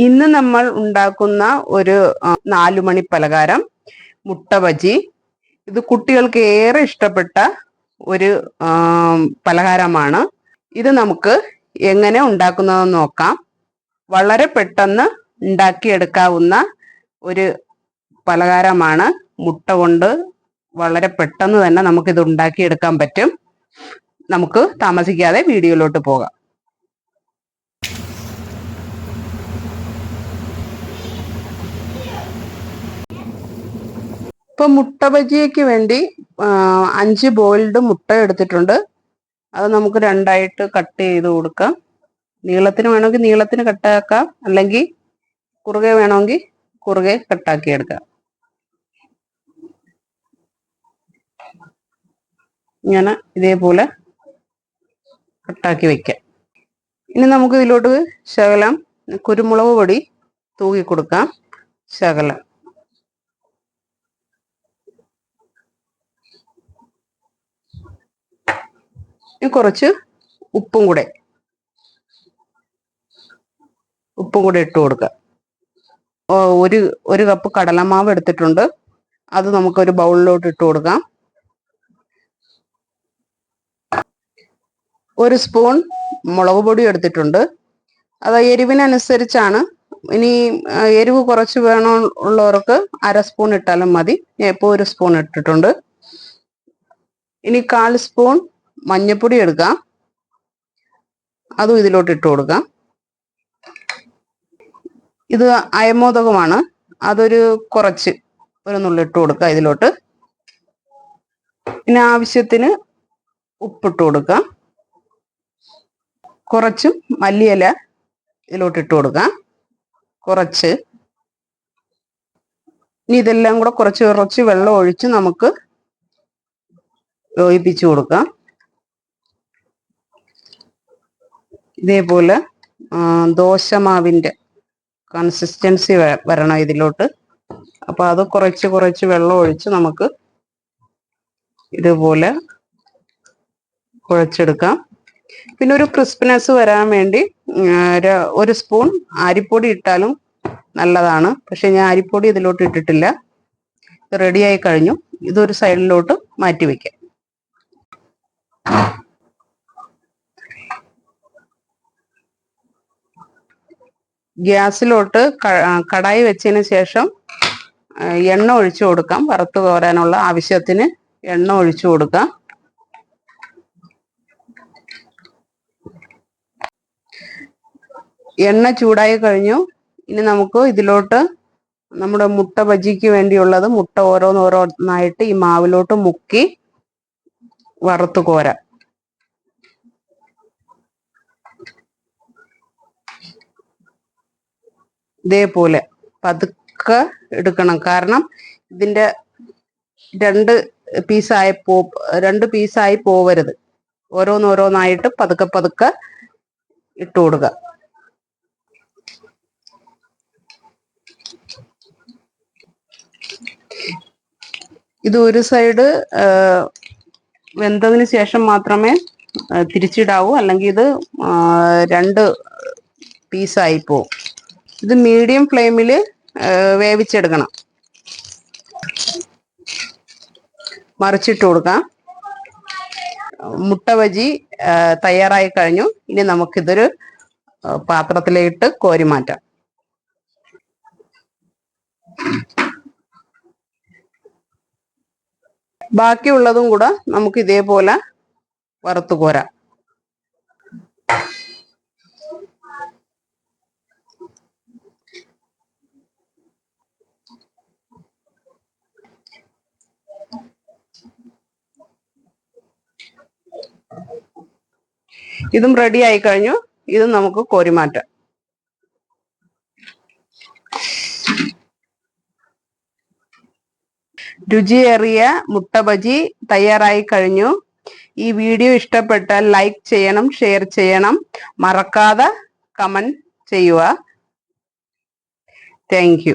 ഇന്ന് നമ്മൾ ഉണ്ടാക്കുന്ന ഒരു നാലുമണി പലഹാരം മുട്ട ബജി. ഇത് കുട്ടികൾക്ക് ഏറെ ഇഷ്ടപ്പെട്ട ഒരു പലഹാരമാണ്. ഇത് നമുക്ക് എങ്ങനെ ഉണ്ടാക്കുന്നതെന്ന് നോക്കാം. വളരെ പെട്ടെന്ന് ഉണ്ടാക്കിയെടുക്കാവുന്ന ഒരു പലഹാരമാണ് മുട്ട കൊണ്ട് വളരെ പെട്ടെന്ന് തന്നെ നമുക്കിത് ഉണ്ടാക്കിയെടുക്കാൻ പറ്റും. നമുക്ക് താമസിക്കാതെ വീഡിയോയിലോട്ട് പോകാം. ഇപ്പൊ മുട്ട ബജിയയ്ക്ക് വേണ്ടി അഞ്ച് ബോയിൽഡ് മുട്ട എടുത്തിട്ടുണ്ട്. അത് നമുക്ക് രണ്ടായിട്ട് കട്ട് ചെയ്ത് കൊടുക്കാം. നീളത്തിന് വേണമെങ്കിൽ നീളത്തിന് കട്ടാക്കാം അല്ലെങ്കിൽ കുറുകെ വേണമെങ്കിൽ കുറുകെ കട്ടാക്കി എടുക്കാം. ഇങ്ങനെ ഇതേപോലെ കട്ടാക്കി വെക്കാം. ഇനി നമുക്ക് ഇതിലോട്ട് ശകലം കുരുമുളക് പൊടി തൂക്കി കൊടുക്കാം. ശകലം. കുറച്ച് ഉപ്പും കൂടെ. ഉപ്പും കൂടെ ഇട്ട് കൊടുക്കുക ഒരു ഒരു കപ്പ് കടലമാവ് എടുത്തിട്ടുണ്ട്. അത് നമുക്കൊരു ബൗളിലോട്ട് ഇട്ട് കൊടുക്കാം. ഒരു സ്പൂൺ മുളക് പൊടി എടുത്തിട്ടുണ്ട്. അത് എരിവിനനുസരിച്ചാണ്. ഇനി എരിവ് കുറച്ച് വേണോ ഉള്ളവർക്ക് അര സ്പൂൺ ഇട്ടാലും മതി. ഞാൻ ഇപ്പോൾ ഒരു സ്പൂൺ ഇട്ടിട്ടുണ്ട്. ഇനി കാൽ സ്പൂൺ മഞ്ഞപ്പൊടി എടുക്കാം. അതും ഇതിലോട്ട് ഇട്ട് കൊടുക്കാം. ഇത് അയമോദകമാണ്. അതൊരു കുറച്ച് ഒരു നുള്ളിട്ട് കൊടുക്കുക ഇതിലോട്ട്. പിന്നെ ആവശ്യത്തിന് ഉപ്പിട്ട് കൊടുക്കാം. കുറച്ച് മല്ലിയില ഇതിലോട്ട് ഇട്ട് കൊടുക്കാം. കുറച്ച്. ഇനി ഇതെല്ലാം കൂടെ കുറച്ച് കുറച്ച് വെള്ളം ഒഴിച്ച് നമുക്ക് യോജിപ്പിച്ചു കൊടുക്കാം. ഇതേപോലെ ദോശമാവിന്റെ കൺസിസ്റ്റൻസി വരണം ഇതിലോട്ട്. അപ്പോൾ അത് കുറച്ച് കുറച്ച് വെള്ളം ഒഴിച്ച് നമുക്ക് ഇതുപോലെ കുഴച്ചെടുക്കാം. പിന്നെ ഒരു ക്രിസ്പിനെസ് വരാൻ വേണ്ടി ഒരു സ്പൂൺ അരിപ്പൊടി ഇട്ടാലും നല്ലതാണ്. പക്ഷെ ഞാൻ അരിപ്പൊടി ഇതിലോട്ട് ഇട്ടിട്ടില്ല. റെഡിയായി കഴിഞ്ഞു. ഇതൊരു സൈഡിലോട്ട് മാറ്റി വെക്കാം. ഗ്യാസിലോട്ട് കടായി വെച്ചതിന് ശേഷം എണ്ണ ഒഴിച്ചു കൊടുക്കാം. വറുത്ത് കോരാനുള്ള ആവശ്യത്തിന് എണ്ണ ഒഴിച്ചു കൊടുക്കാം. എണ്ണ ചൂടായി കഴിഞ്ഞു. ഇനി നമുക്ക് ഇതിലോട്ട് നമ്മുടെ മുട്ട ബജിക്ക് വേണ്ടിയുള്ളത് മുട്ട ഓരോന്നോരോന്നായിട്ട് ഈ മാവിലോട്ട് മുക്കി വറുത്ത് കോരാം. ഇതേപോലെ പതുക്കെ എടുക്കണം. കാരണം ഇതിന്റെ രണ്ട് പീസായി പോ രണ്ട് പീസായി പോവരുത്. ഓരോന്നോരോന്നായിട്ട് പതുക്കെ പതുക്കെ ഇട്ട് കൊടുക്കുക ഇത് ഒരു സൈഡ് വെന്തതിന് ശേഷം മാത്രമേ തിരിച്ചിടാവൂ. അല്ലെങ്കിൽ ഇത് രണ്ട് പീസായി പോവും. ഇത് മീഡിയം ഫ്ലെയിമിൽ വേവിച്ചെടുക്കണം. മറിച്ചിട്ട് കൊടുക്കാം. മുട്ട ബജി തയ്യാറായി കഴിഞ്ഞു. ഇനി നമുക്കിതൊരു പാത്രത്തിലിട്ട് കോരി മാറ്റാം. ബാക്കിയുള്ളതും കൂടെ നമുക്ക് ഇതേപോലെ വറുത്ത് കോരാം. ഇതും റെഡി ആയി കഴിഞ്ഞു. ഇതും നമുക്ക് കോരിമാറ്റാം രുചിയേറിയ മുട്ട ബജി തയ്യാറായി കഴിഞ്ഞു. ഈ വീഡിയോ ഇഷ്ടപ്പെട്ടാൽ ലൈക്ക് ചെയ്യണം ഷെയർ ചെയ്യണം. മറക്കാതെ കമന്റ് ചെയ്യുക. താങ്ക്